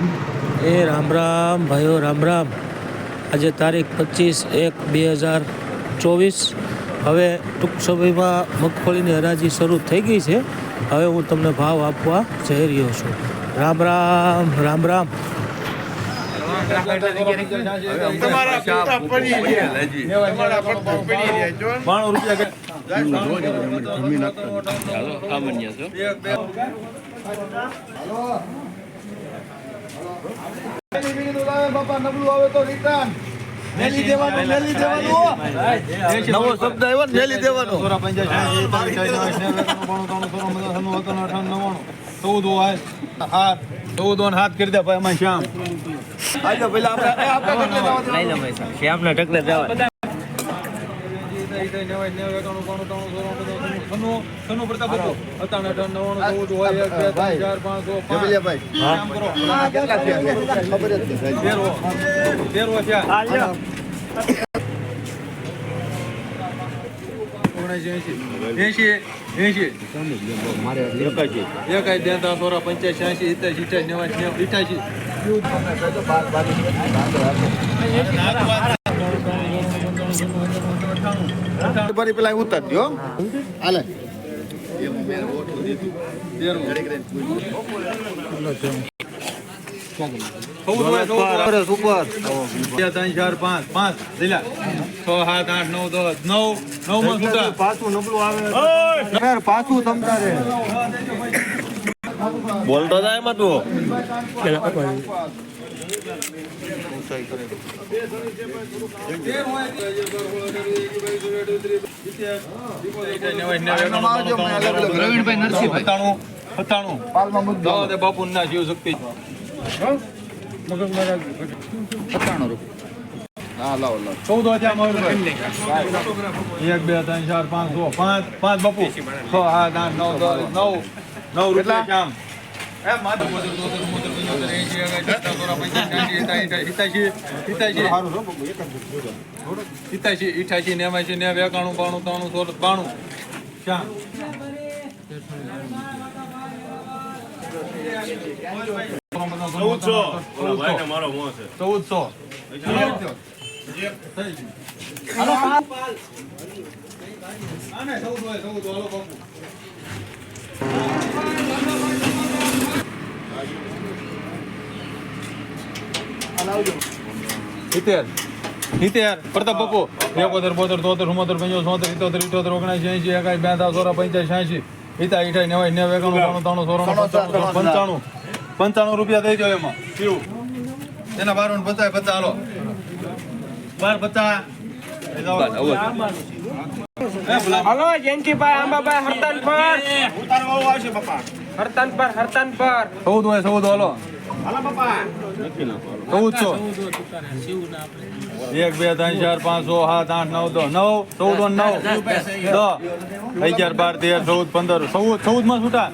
રામ. એ રામ રામ ભાઈઓ રામ રામ. આજે તારીખ પચીસ એક બે હજાર ચોવીસ. હવે ટૂંક સમયમાં મગફળીની હરાજી શરૂ થઈ ગઈ છે. હવે હું તમને ભાવ આપવા જઈ રહ્યો છું. રામ રામ રામ રામ. બાણું રૂપિયા બાપા નબળું આવે તો રિટર્ન મેલી દેવાનું મેલી દેવાનું નવો શબ્દ આવ્યો ને મેલી દેવાનો. સોરા પંચાસી ચૌદ હાથ ચૌદ હાથ કરી દે ભાઈ અમારે શ્યામ. આજો પેલા આપણે આપણે કેટલે જવા દેવાનું? શ્યામના ઢગલે જવા. જબલિયાભાઈ. આ કેટલા થયા છે? ખબર જ નથી. પંચ્યાસી એસી ઇત્યાસી ઇઠ્યાસી નેવાસી ઇઠ્યાસી ફરી પેલા ઉતર દો હાલે ઉપર બે ત્રણ ચાર પાંચ પાંચ જીલા છ સાત આઠ નવ દસ નવ નવ માં પેલા ઉતર જો હાલે. બોલતો જાય એમાં તું. પ્રવીણભાઈ કરે દે બાપુ ના જીવ શક્તિ હા લાવો લાવો. ચૌદ હજાર એક બે ત્રણ ચાર પાંચ પાંચ પાંચ બાપુ. છ આઠ નવ દસ નવ નવ રૂપિયા શ્યામ ઇઠાશી માધવ બોદર બોદર બોદર પંચોતેર એંશી એકાસી સત્તાવન સોળ પંચ્યાસી એંશી સિત્યાસી સિત્યાસી સિત્યાસી ઇઠ્યાસી નેવાસી નેવ એકાણું બાણું ત્રાણું સોળ બાણું. ચૌદસો. મારો ચૌદસો આને ચૌદ હોય ચૌદ હાલો બાપુ સિત્તેર. સિત્તેર. પ્રતાપ બાપુ એકોતેર બોતેર તોતેર ચુમ્મોતેર પંચોતેર ચોતેર ઇત્તોતેર ઇઠોતેર ઓગણસી એસી એકાઈ બેતા સોરા પંચાસી છ્યાસી ઈતા ઇઠાઈ નેવાય નેવ એકાણું ત્રાણું સોરાણું પંચાણું પંચાણું. રૂપિયા દઈ દો એમાં. એના બાર પચાસ પચાસ હાલો. બાર પચાસ. હલો જયંતિભાઈ આંબાભાઈ હડતાલ પર. હરતાન પર હરતાન પર. ચૌદ હોય ચૌદ હાલો. ચૌદસો એક બે ત્રણ ચાર પાંચ છ સાત આઠ નવ દસ. નવ ચૌદ નવ. દસ. અગિયાર બાર તેર ચૌદ પંદર. ચૌદ ચૌદમાં છૂટા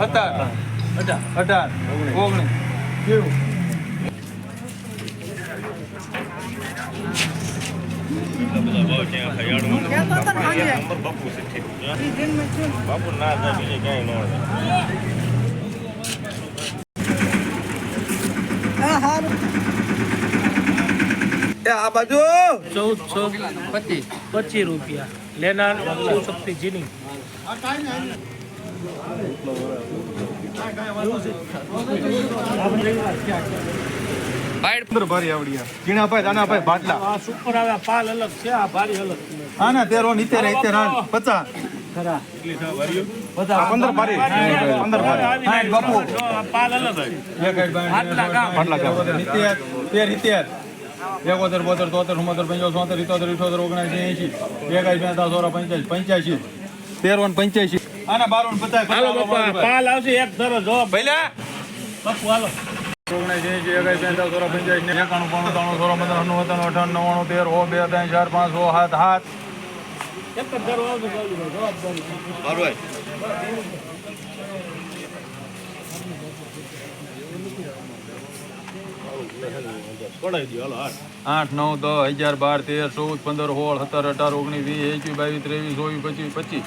અઢાર. અઢાર ઓગણીસ કેવું બાપુ ના. જાય બીજે ક્યાંય ન આ બાજુ. ચૌદસો પચીસ. પચીસ રૂપિયા. લેનાર શક્તિ જીની અંદર ભારી આવડિયા ઝીણાભાઈ દાનાભાઈ ભાટલા આ સુપર આવે પાલ અલગ છે આ ભારી અલગ હા ના તેરો રાન પચા ખરા. પચાસ. પંદર ભારી. પંદર ભારી. સાઠ બાપુ. પાલ અલગ છે. એક ભાટલા ગામ. ભાટલા ગામ. નિત્તેર તેર ઇત્તેર એકોતેર બોતેર તોતેર ચુમ્મોતેર પંચોતેર સોતેર ઇત્તોતેર ઇઠોતેર ઓગણસી એંશી. એકાઈ બેતા સોરા પંચ્યાસી પંચ્યાસી. તેર વન પંચ્યાસી. આના બાર વન પચાસ હાલો બાપા. પાલ આવશે એક ધરો જો ભલે બાપુ હાલો. ઓગણસી એકાઈ પંચ્યાસી એકાણું બાણું ત્રાણું સોળા પંદર નવ્વાણું અઠાણું નવ્વાણું તેર ઓ બે ત્રણ ચાર પાંચ સાત સાત આઠ. નવ દસ અગિયાર બાર તેર ચૌદ પંદર સોળ સત્તર અઢાર ઓગણીસ વીસ એકવીસ બાવીસ ત્રેવીસ ચોવીસ પચીસ પચીસ.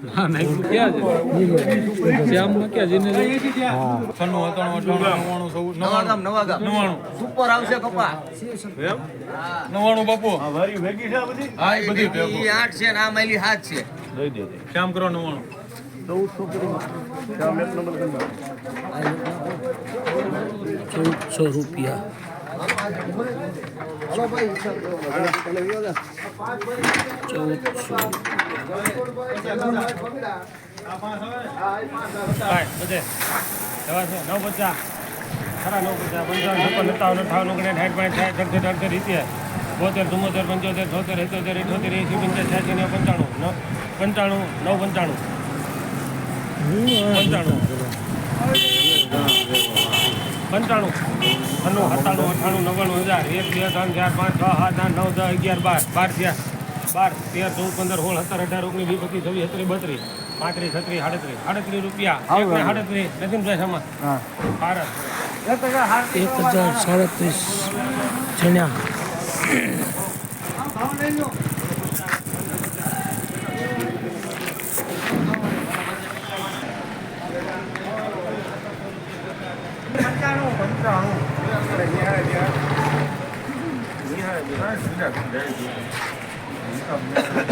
અઠાણું નહીં ક્યાં અઠ્ઠાણું રૂપિયા તેરસો અઠ્ઠાણું છન્નું અઠાણું નવ્વાણું ચૌદ નવ્વાણું નવા ગામ નવ્વાણું ઉપર આવશે કપા નવ્વાણું બાપુ વારી ભેગી છે બધી? હા એ બધી આઠ છે ને આ માયલી હાથ છે. દઈ દે શ્યામ કરો નવ્વાણું ચૌદસો રૂપિયા. ચૌદસો નવ પચાસ ખરા નવ પચાસ પંચાવન છપ્પન સત્તાવન અઠાવન ઓગણીસ સાઠ પાંચ સાઠ અડસઠ અડસઠ સિત્તેર બોતેર ચુમ્મોતેર પંચોતેર છોતેર એકોતેર ઇઠોતેર એસી પંચાસ છ્યાસી ને પંચાણું પંચાણું નવ પંચાણું પંચાણું પંચાણું. અનુ સત્તાણું અઠાણું નવ્વાણું હજાર. એક બે ત્રણ ચાર પાંચ છ સાત આઠ નવ દસ અગિયાર બાર. બાર થયા. બાર તેર ચૌદ પંદર સોળ સત્તર અઢાર ઓગણીસ વીસ પચીસ છવ્વીસ સત્રીસ બત્રીસ. પાંત્રીસ છત્રીસ સાડત્રીસ. સાડત્રીસ રૂપિયા. એક સાડત્રીસ. નદીમભાઈ સામા ભારત. એક હજાર સાડત્રીસ જણ્યા.